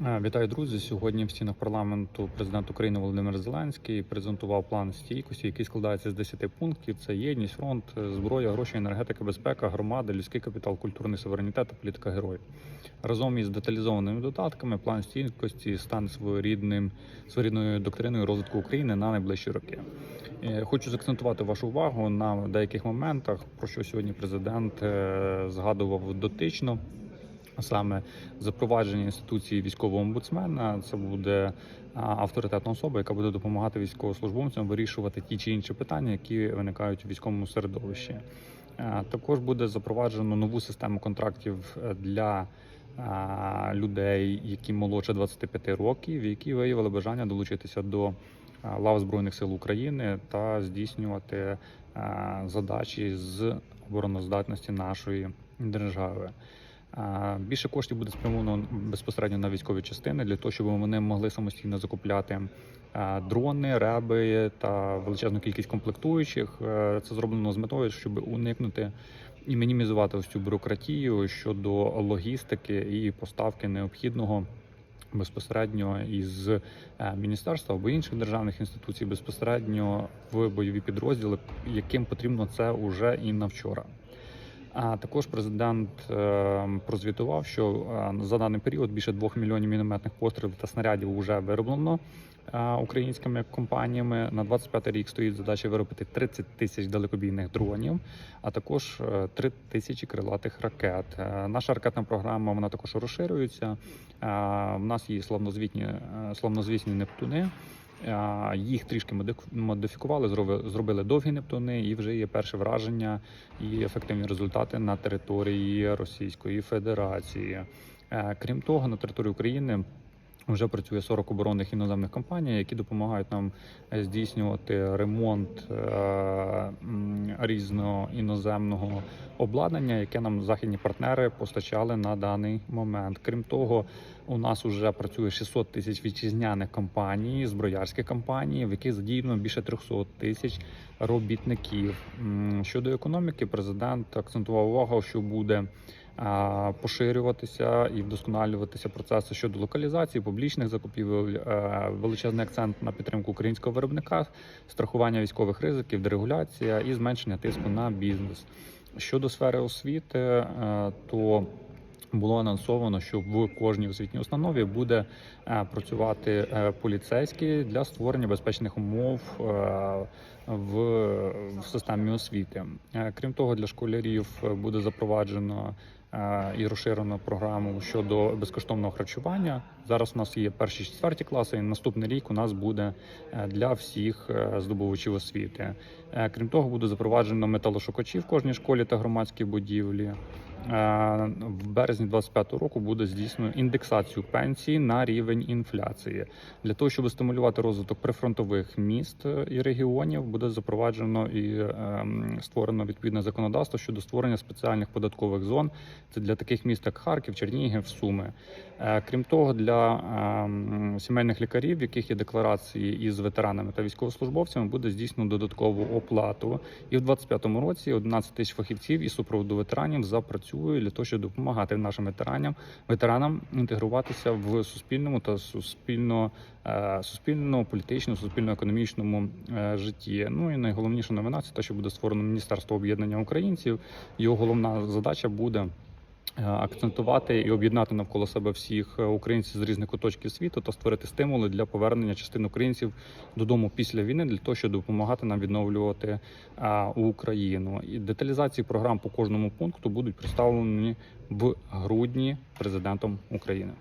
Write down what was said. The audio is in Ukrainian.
Вітаю, друзі! Сьогодні в стінах парламенту президент України Володимир Зеленський презентував план стійкості, який складається з 10 пунктів: це єдність, фронт, зброя, гроші, енергетика, безпека, громада, людський капітал, культурний суверенітет та політика героїв. Разом із деталізованими додатками план стійкості стане своєрідним своєрідною доктриною розвитку України на найближчі роки. Е, Хочу заакцентувати вашу увагу на деяких моментах, про що сьогодні президент е, згадував дотично. Саме запровадження інституції військового омбудсмена це буде авторитетна особа, яка буде допомагати військовослужбовцям вирішувати ті чи інші питання, які виникають у військовому середовищі. Також буде запроваджено нову систему контрактів е, для людей, які молодше 25 років, які виявили бажання долучитися до лав збройних сил України та здійснювати задачі з обороноздатності нашої держави. Більше коштів буде спрямовано безпосередньо на військові частини для того, щоб вони могли самостійно закупляти дрони, реби та величезну кількість комплектуючих. Е, Це зроблено з метою, щоб уникнути і мінімізувати ось цю бюрократію щодо логістики і поставки необхідного. Безпосередньо із е, міністерства або інших державних інституцій безпосередньо в бойові підрозділи, яким потрібно це уже і на вчора. А також президент е, прозвітував, що е, за даний період більше 2 мільйонів мінометних пострілів та снарядів вже вироблено е, українськими компаніями. На 25 рік стоїть задача виробити 30 тисяч далекобійних дронів, а також е, 3 тисячі крилатих ракет. Наша ракетна програма вона також розширюється. В нас є славнозвітні славнозвісні нептуни. Їх трішки модифікували, зробили довгі нептуни, і вже є перше враження і ефективні результати на території Російської Федерації. Е, Крім того, на території України. Вже працює 40 оборонних іноземних компаній, які допомагають нам е, здійснювати ремонт е, різного іноземного обладнання, яке нам західні партнери постачали на даний момент. Крім того, у нас вже працює 600 тисяч вітчизняних компаній, зброярських компаній, в яких задіяно більше 300 тисяч робітників. Щодо економіки, президент акцентував увагу, що буде поширюватися і вдосконалюватися процеси щодо локалізації, публічних закупівель, величезний акцент на підтримку українського виробника, страхування військових ризиків, дерегуляція і зменшення тиску на бізнес. Щодо сфери освіти, е, то було анонсовано, що в кожній освітній установі буде е, працювати е, поліцейський для створення безпечних умов е, в, в системі освіти. Крім того, для школярів буде запроваджено і розширено програму щодо безкоштовного харчування. Зараз у нас є перші четверті класи. І наступний рік у нас буде для всіх здобувачів освіти. Крім того, буде запроваджено металошукачі в кожній школі та громадській будівлі. Е, В березні 2025 року буде здійснено індексацію пенсій на рівень інфляції для того, щоб стимулювати розвиток прифронтових міст е, і регіонів. Буде запроваджено і ем, створено відповідне законодавство щодо створення спеціальних податкових зон. Це для таких міст, як Харків, Чернігів, Суми. Е, Крім того, для ем, сімейних лікарів, в яких є декларації із ветеранами та військовослужбовцями, буде здійснено додаткову оплату. І в 2025 році 11 тисяч фахівців і супроводу ветеранів запрацює для того, щоб допомагати нашим ветеранам ветеранам інтегруватися в суспільному та суспільно е, суспільно політичному, суспільно-економічному е, житті. Ну і найголовніша новина це те, що буде створено міністерство об'єднання українців. Його головна задача буде. Е, Акцентувати і об'єднати навколо себе всіх е, українців з різних куточків світу та створити стимули для повернення частин українців додому після війни для того, щоб допомагати нам відновлювати Україну. І деталізації програм по кожному пункту будуть представлені в грудні президентом України.